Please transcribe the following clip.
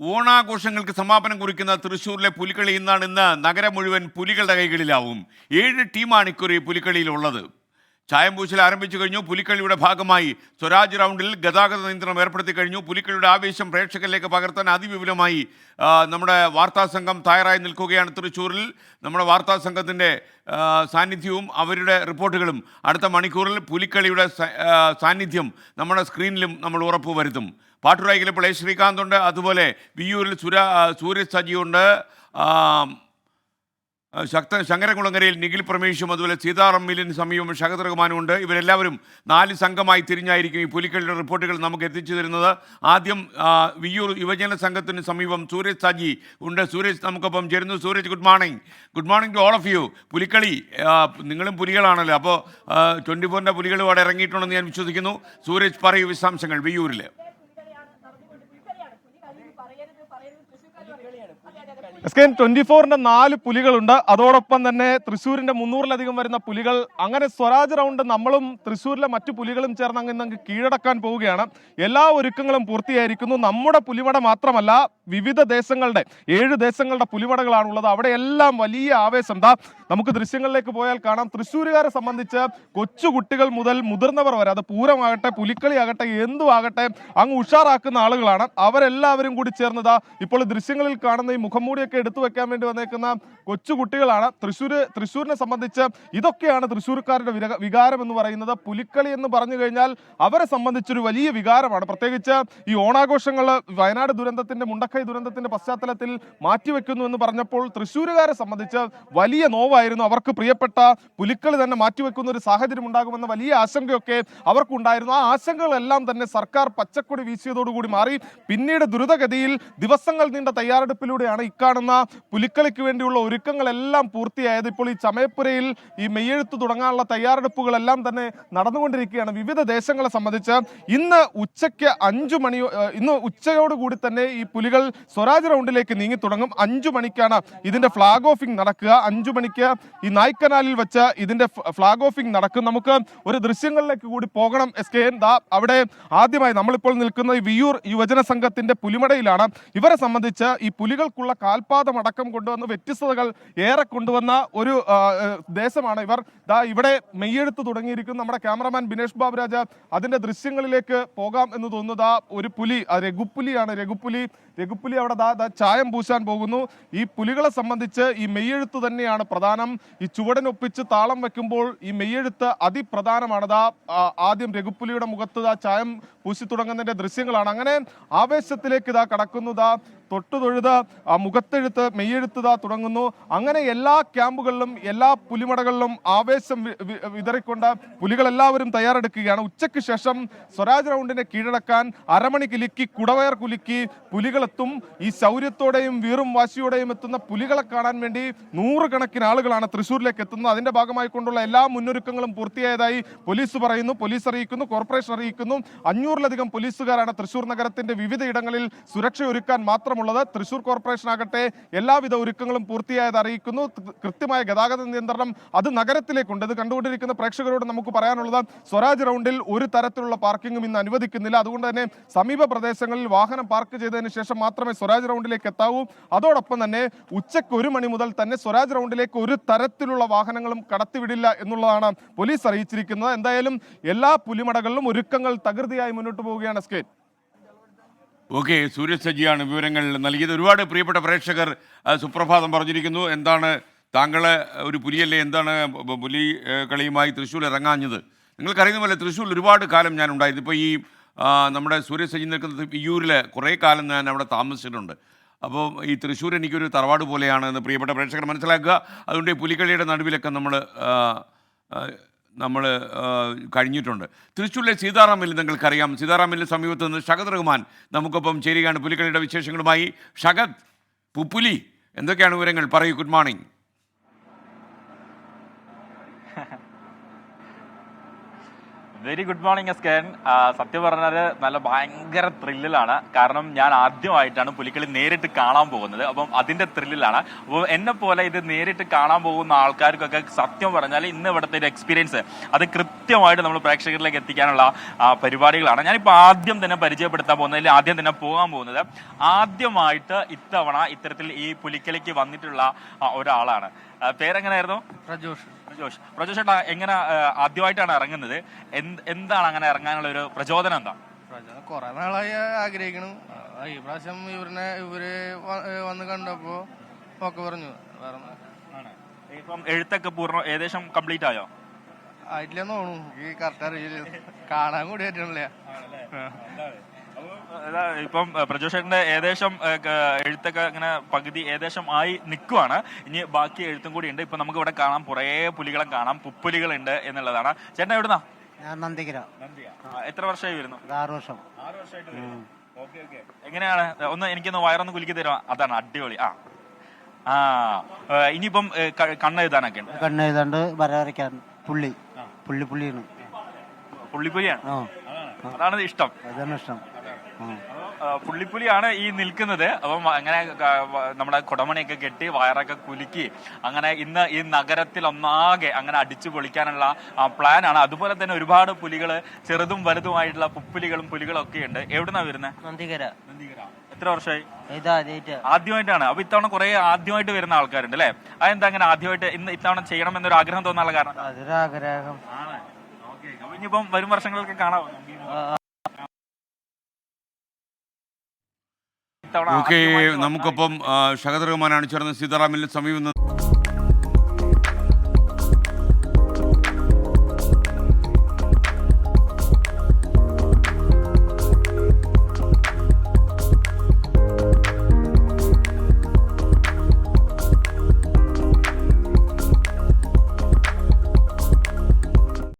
ഓണാഘോഷങ്ങൾക്ക് സമാപനം കുറിക്കുന്ന തൃശ്ശൂരിലെ പുലിക്കളി ഇന്നാണ് ഇന്ന് നഗരം മുഴുവൻ പുലികളുടെ കൈകളിലാവും. ഏഴ് ടീമാണ് ഇക്കുറി പുലിക്കളിയിലുള്ളത് ചായമ്പൂശൽ ആരംഭിച്ചു കഴിഞ്ഞു. പുലിക്കളിയുടെ ഭാഗമായി സ്വരാജ് റൗണ്ടിൽ ഗതാഗത നിയന്ത്രണം ഏർപ്പെടുത്തി കഴിഞ്ഞു. പുലിക്കളിയുടെ ആവേശം പ്രേക്ഷകരിലേക്ക് പകർത്താൻ അതിവിപുലമായി നമ്മുടെ വാർത്താ സംഘം തയ്യാറായി നിൽക്കുകയാണ് തൃശ്ശൂരിൽ നമ്മുടെ വാർത്താ സംഘത്തിന്റെ സാന്നിധ്യവും അവരുടെ റിപ്പോർട്ടുകളും അടുത്ത മണിക്കൂറിൽ പുലിക്കളിയുടെ സാന്നിധ്യം നമ്മുടെ സ്ക്രീനിലും നമ്മൾ ഉറപ്പുവരുത്തും. പാട്ടുറായിക്കിൽ ഇപ്പോൾ എ ശ്രീകാന്ത് ഉണ്ട് അതുപോലെ വിയൂരിൽ സുര സൂര്യ സജിയുണ്ട്. ശക്ത ശങ്കരകുളങ്ങരയിൽ നിഖിൽ പ്രമേഷും അതുപോലെ സീതാറാം മില്ലിന് സമീപം ഷഹദ് റഹ്മാനും ഉണ്ട് ഇവരെല്ലാവരും നാല് സംഘമായി തിരിഞ്ഞായിരിക്കും ഈ പുലിക്കളിയുടെ റിപ്പോർട്ടുകൾ നമുക്ക് എത്തിച്ചു തരുന്നത്. ആദ്യം വിയൂർ യുവജന സംഘത്തിന് സമീപം സൂരജ് സാജി ഉണ്ട്. സൂരജ് നമുക്കൊപ്പം ചേരുന്നു. Suraj good morning good morning to all of you Pulikali നിങ്ങളും പുലികളാണല്ലോ. അപ്പോൾ ട്വന്റി ഫോറിന്റെ പുലികൾ ഇവിടെ ഇറങ്ങിയിട്ടുണ്ടെന്ന് ഞാൻ വിശ്വസിക്കുന്നു. സൂരജ് പറയൂ വിശദാംശങ്ങൾ വിയ്യൂരിൽ എസ് കെ ട്വന്റി ഫോറിന്റെ നാല് പുലികളുണ്ട്. അതോടൊപ്പം തന്നെ തൃശ്ശൂരിന്റെ മുന്നൂറിലധികം വരുന്ന പുലികൾ. അങ്ങനെ സ്വരാജ് റൗണ്ട് നമ്മളും തൃശ്ശൂരിലെ മറ്റു പുലികളും ചേർന്ന് അങ്ങ് കീഴടക്കാൻ പോവുകയാണ്. എല്ലാ ഒരുക്കങ്ങളും പൂർത്തിയായിരിക്കുന്നു. നമ്മുടെ പുലിവട മാത്രമല്ല വിവിധ ദേശങ്ങളുടെ ഏഴ് ദേശങ്ങളുടെ പുലിമടകളാണുള്ളത് അവിടെ എല്ലാം വലിയ ആവേശം. ദാ നമുക്ക് ദൃശ്യങ്ങളിലേക്ക് പോയാൽ കാണാം. തൃശ്ശൂരുകാരെ സംബന്ധിച്ച് കൊച്ചുകുട്ടികൾ മുതൽ മുതിർന്നവർ വരെ അത് പൂരമാകട്ടെ പുലിക്കളി ആകട്ടെ എന്തും ആകട്ടെ അങ്ങ് ഉഷാറാക്കുന്ന ആളുകളാണ്. അവരെല്ലാവരും കൂടി ചേർന്നതാ ഇപ്പോൾ ദൃശ്യങ്ങളിൽ കാണുന്ന ഈ മുഖംമൂടിയൊക്കെ എടുത്തു വെക്കാൻ വേണ്ടി വന്നേക്കുന്ന കൊച്ചു കുട്ടികളാണ്. തൃശ്ശൂർ തൃശ്ശൂരിനെ സംബന്ധിച്ച് ഇതൊക്കെയാണ് തൃശ്ശൂർക്കാരുടെ വികാരം എന്ന് പറയുന്നത്. പുലിക്കളി എന്ന് പറഞ്ഞു കഴിഞ്ഞാൽ അവരെ സംബന്ധിച്ചൊരു വലിയ വികാരമാണ്. പ്രത്യേകിച്ച് ഈ ഓണാഘോഷങ്ങൾ വയനാട് ദുരന്തത്തിന്റെ മുണ്ടക്കൈ ദുരന്തത്തിന്റെ പശ്ചാത്തലത്തിൽ മാറ്റിവെക്കുന്നു എന്ന് പറഞ്ഞപ്പോൾ തൃശ്ശൂരുകാരെ സംബന്ധിച്ച് വലിയ നോവായിരുന്നു. അവർക്ക് പ്രിയപ്പെട്ട പുലിക്കളി തന്നെ മാറ്റിവെക്കുന്ന ഒരു സാഹചര്യം ഉണ്ടാകുമെന്ന വലിയ ആശങ്കയൊക്കെ അവർക്കുണ്ടായിരുന്നു. ആ ആശങ്കകളെല്ലാം തന്നെ സർക്കാർ പച്ചക്കൊടി വീശിയതോടുകൂടി മാറി. പിന്നീട് ദ്രുതഗതിയിൽ ദിവസങ്ങൾ നീണ്ട തയ്യാറെടുപ്പിലൂടെയാണ് ഇക്കാണുന്ന പുലിക്കളിക്ക് വേണ്ടിയുള്ള ഒരുക്കങ്ങളെല്ലാം പൂർത്തിയായത് ഇപ്പോൾ ഈ ചമയപ്പുരയിൽ ഈ മെയ്യെഴുത്ത് തുടങ്ങാനുള്ള തയ്യാറെടുപ്പുകളെല്ലാം തന്നെ നടന്നുകൊണ്ടിരിക്കുകയാണ്. വിവിധ ദേശങ്ങളെ സംബന്ധിച്ച് ഇന്ന് ഉച്ചയ്ക്ക് അഞ്ചു മണി ഏഹ് ഇന്ന് ഉച്ചയോടുകൂടി തന്നെ ഈ പുലികൾ സ്വരാജ് റൗണ്ടിലേക്ക് നീങ്ങി തുടങ്ങും. അഞ്ചു മണിക്കാണ് ഇതിന്റെ ഫ്ലാഗ് ഓഫിംഗ് നടക്കുക. അഞ്ചു മണിക്ക് ഈ നായ്ക്കനാലിൽ വെച്ച് ഇതിന്റെ ഫ്ലാഗ് ഓഫിംഗ് നടക്കും. നമുക്ക് ഒരു ദൃശ്യങ്ങളിലേക്ക് കൂടി പോകണം. എസ് കെ എൻ ദാ അവിടെ ആദ്യമായി നമ്മളിപ്പോൾ നിൽക്കുന്ന ഈ വിയൂർ യുവജന സംഘത്തിന്റെ പുലിമടയിലാണ്. ഇവരെ സംബന്ധിച്ച് ഈ പുലികൾക്കുള്ള കാൽപാദം അടക്കം കൊണ്ടുവന്ന് വ്യത്യസ്തതകൾ ഏറെ കൊണ്ടുവന്ന ഒരു ദേശമാണ് ഇവർ. ദാ ഇവിടെ മെയ്യെടുത്ത് തുടങ്ങിയിരിക്കുന്നു നമ്മുടെ ക്യാമറമാൻ ബിനേഷ് ബാബുരാജ് അതിന്റെ ദൃശ്യങ്ങളിലേക്ക് പോകാം എന്ന് തോന്നുന്നത് ആ ഒരു പുലി രഘുപ്പുലിയാണ് രഘുപ്പുലി രഘുപ്പുലി അവിടെ ദാ ദാ ചായം പൂശാൻ പോകുന്നു. ഈ പുലികളെ സംബന്ധിച്ച് ഈ മെയ്യെഴുത്ത് തന്നെയാണ് പ്രധാനം. ഈ ചുവടനൊപ്പിച്ച് താളം വെക്കുമ്പോൾ ഈ മെയ്യെഴുത്ത് അതിപ്രധാനമാണ്. ദാ ആദ്യം രഘുപ്പുലിയുടെ മുഖത്ത് ദാ ചായം പൂശി തുടങ്ങുന്നതിന്റെ ദൃശ്യങ്ങളാണ്. അങ്ങനെ ആവേശത്തിലേക്ക് ഇതാ കടക്കുന്നു. ദാ തൊട്ടു തൊഴുത് ആ മുഖത്തെഴുത്ത് മെയ്യെഴുത്ത് ദാ തുടങ്ങുന്നു. അങ്ങനെ എല്ലാ ക്യാമ്പുകളിലും എല്ലാ പുലിമടകളിലും ആവേശം വിതറിക്കൊണ്ട് പുലികളെല്ലാവരും തയ്യാറെടുക്കുകയാണ്. ഉച്ചയ്ക്ക് ശേഷം സ്വരാജ് റൗണ്ടിനെ കീഴടക്കാൻ അരമണി കിലുക്കി കുടവയർ കുലുക്കി പുലികളെത്തും. ഈ ശൗര്യത്തോടെയും വീറും വാശിയോടെയും എത്തുന്ന പുലികളെ കാണാൻ വേണ്ടി നൂറുകണക്കിന് ആളുകളാണ് തൃശ്ശൂരിലേക്ക് എത്തുന്നത്. അതിന്റെ ഭാഗമായി കൊണ്ടുള്ള എല്ലാ മുന്നൊരുക്കങ്ങളും പൂർത്തിയായതായി പോലീസ് പറയുന്നു പോലീസ് അറിയിക്കുന്നു കോർപ്പറേഷൻ അറിയിക്കുന്നു. അഞ്ഞൂറിലധികം പോലീസുകാരാണ് തൃശ്ശൂർ നഗരത്തിന്റെ വിവിധ ഇടങ്ങളിൽ സുരക്ഷ ഒരുക്കാൻ മാത്രമുള്ളത് തൃശൂർ കോർപ്പറേഷൻ ആകട്ടെ എല്ലാവിധ ഒരുക്കങ്ങളും പൂർത്തിയായത് അറിയിക്കുന്നു. കൃത്യമായ ഗതാഗത നിയന്ത്രണം അത് നഗരത്തിലേക്കുണ്ട്. ഇത് കണ്ടുകൊണ്ടിരിക്കുന്ന പ്രേക്ഷകരോട് നമുക്ക് പറയാനുള്ളത് സ്വരാജ് റൗണ്ടിൽ ഒരു തരത്തിലുള്ള പാർക്കിങ്ങും ഇന്ന് അനുവദിക്കുന്നില്ല. അതുകൊണ്ട് തന്നെ സമീപ പ്രദേശങ്ങളിൽ വാഹനം പാർക്ക് ചെയ്തതിന് ശേഷം മാത്രമേ സ്വരാജ് റൗണ്ടിലേക്ക് എത്താവൂ. അതോടൊപ്പം തന്നെ ഉച്ചയ്ക്ക് ഒരു മണി മുതൽ തന്നെ സ്വരാജ് റൗണ്ടിലേക്ക് ഒരു തരത്തിലുള്ള വാഹനങ്ങളും കടത്തിവിടില്ല എന്നുള്ളതാണ് പോലീസ് അറിയിച്ചിരിക്കുന്നത്. എന്തായാലും എല്ലാ പുലിമടകളിലും ഒരുക്കങ്ങൾ തകൃതിയായി മുന്നോട്ട് പോവുകയാണ്. സ്കേറ്റ് ഓക്കെ സൂരജ് സജിയാണ് വിവരങ്ങൾ നൽകിയത്. ഒരുപാട് പ്രിയപ്പെട്ട പ്രേക്ഷകർ സുപ്രഭാതം പറഞ്ഞിരിക്കുന്നു. എന്താണ് താങ്കൾ ഒരു പുലിയല്ലേ? എന്താണ് പുലി കളിയുമായി തൃശ്ശൂർ ഇറങ്ങാഞ്ഞത്? നിങ്ങൾക്കറിയുന്ന പോലെ തൃശ്ശൂർ ഒരുപാട് കാലം ഞാൻ ഉണ്ടായിരുന്നു. ഇപ്പോൾ ഈ നമ്മുടെ സൂര്യസജി സജി നിൽക്കുന്ന വിയ്യൂരിൽ കുറേ കാലം ഞാൻ അവിടെ താമസിച്ചിട്ടുണ്ട്. അപ്പോൾ ഈ തൃശ്ശൂർ എനിക്കൊരു തറവാട് പോലെയാണ് എന്ന് പ്രിയപ്പെട്ട പ്രേക്ഷകർ മനസ്സിലാക്കുക. അതുകൊണ്ട് ഈ പുലിക്കളിയുടെ നടുവിലൊക്കെ നമ്മൾ നമ്മൾ കഴിഞ്ഞിട്ടുണ്ട്. തൃശ്ശൂരിലെ സീതാറാം മില്ല് നിങ്ങൾക്കറിയാം. സീതാറാം മില്ലിന് സമീപത്ത് നിന്ന് ഷഹദ് റഹ്മാൻ നമുക്കൊപ്പം ചേരുകയാണ് പുലിക്കളിയുടെ വിശേഷങ്ങളുമായി. ഷഹദ് പുപ്പുലി എന്തൊക്കെയാണ് വിവരങ്ങൾ? പറയൂ good morning. Very good morning എസ്കേൻ സത്യം പറഞ്ഞാൽ നല്ല ഭയങ്കര ത്രില്ലിലാണ് കാരണം ഞാൻ ആദ്യമായിട്ടാണ് പുലിക്കളി നേരിട്ട് കാണാൻ പോകുന്നത്. അപ്പം അതിന്റെ ത്രില്ലിലാണ് അപ്പോൾ എന്നെ പോലെ ഇത് നേരിട്ട് കാണാൻ പോകുന്ന ആൾക്കാർക്കൊക്കെ സത്യം പറഞ്ഞാൽ ഇന്ന് ഇവിടുത്തെ ഒരു എക്സ്പീരിയൻസ് അത് കൃത്യമായിട്ട് നമ്മൾ പ്രേക്ഷകരിലേക്ക് എത്തിക്കാനുള്ള പരിപാടികളാണ്. ഞാനിപ്പോൾ ആദ്യം തന്നെ പരിചയപ്പെടുത്താൻ പോകുന്നതിൽ ആദ്യം തന്നെ പോകാൻ പോകുന്നത് ആദ്യമായിട്ട് ഇത്തവണ ഇത്തരത്തിൽ ഈ പുലിക്കളിക്ക് വന്നിട്ടുള്ള ഒരാളാണ്. പേരെങ്ങനെയായിരുന്നു പ്രജോഷ്. പ്രജോഷ് പ്രജോഷ് എങ്ങനെ ആദ്യമായിട്ടാണ് ഇറങ്ങുന്നത്? എന്താണ് അങ്ങനെ ഇറങ്ങാനുള്ള ഒരു പ്രചോദനം എന്താ? പ്രചോദനം കുറെ നാളായി ആഗ്രഹിക്കണം. ഈ പ്രാവശ്യം ഇവരിനെ ഇവർ വന്ന് കണ്ടപ്പോ ഒക്കെ പറഞ്ഞു. ഇപ്പം എഴുത്തൊക്കെ പൂർണ ഏകദേശം കംപ്ലീറ്റ് ആയോ? ആയിട്ടില്ലെന്ന് തോന്നുന്നു. എനിക്ക് കറക്റ്റ് അറിയില്ല. കാണാൻ കൂടി പറ്റണില്ല ഇപ്പം പ്രജോഷേട്ടന്റെ ഏകദേശം എഴുത്തൊക്കെ ഇങ്ങനെ പകുതി ഏകദേശം ആയി നിൽക്കുവാണ് ഇനി ബാക്കി എഴുത്തും കൂടി ഉണ്ട്. ഇപ്പൊ നമുക്ക് ഇവിടെ കാണാം കുറേ പുലികളെ കാണാം. പുപ്പുലികളുണ്ട് എന്നുള്ളതാണ്. ചേട്ടൻ എവിടുന്നാ? ഞാൻ നന്ദികര എത്ര വർഷമായി വരുന്നു? ആറ് വർഷം. ആറ് വർഷമായിട്ട് എങ്ങനെയാണ്? ഒന്ന് എനിക്കൊന്ന് വയറൊന്ന് കുലുക്കി തരുമോ അതാണ് അടിപൊളി. ആ. ആ ഇനിയിപ്പം കണ്ണെഴുതാനൊക്കെ ഉണ്ട്. കണ്ണെഴുതാണ്ട് വരവരയ്ക്കാൻ വര വരയ്ക്കാൻ പുള്ളി പുള്ളി പുള്ളിയാണ്. പുള്ളിപ്പുലിയാണ്. അതാണ്. ഇഷ്ടം. അതാണ് ഇഷ്ടം. പുള്ളിപ്പുലിയാണ് ഈ നിൽക്കുന്നത്. അപ്പം അങ്ങനെ നമ്മുടെ കുടമണിയൊക്കെ കെട്ടി വയറൊക്കെ കുലുക്കി അങ്ങനെ ഇന്ന് ഈ നഗരത്തിൽ ഒന്നാകെ അങ്ങനെ അടിച്ചു പൊളിക്കാനുള്ള പ്ലാൻ ആണ് അതുപോലെ തന്നെ ഒരുപാട് പുലികൾ ചെറുതും വലുതുമായിട്ടുള്ള പുപ്പുലികളും പുലികളും ഒക്കെ ഉണ്ട്. എവിടുന്നാ വരുന്നത് നന്ദികര. എത്ര വർഷമായി? ആദ്യമായിട്ടാണ്. അപ്പൊ ഇത്തവണ കുറെ ആദ്യമായിട്ട് വരുന്ന ആൾക്കാരുണ്ട് അല്ലെ? അതെന്താ അങ്ങനെ ആദ്യമായിട്ട് ഇന്ന് ഇത്തവണ ചെയ്യണം എന്നൊരു ആഗ്രഹം തോന്നാനുള്ള കാരണം? അതൊരാഗ്രഹം. ഇനിയിപ്പം വരും വർഷങ്ങളൊക്കെ കാണാം ഓക്കെ നമുക്കൊപ്പം ഷഹദ് റഹ്മാനാണ് ചേർന്ന് സീതാറാമിൽ സമീപം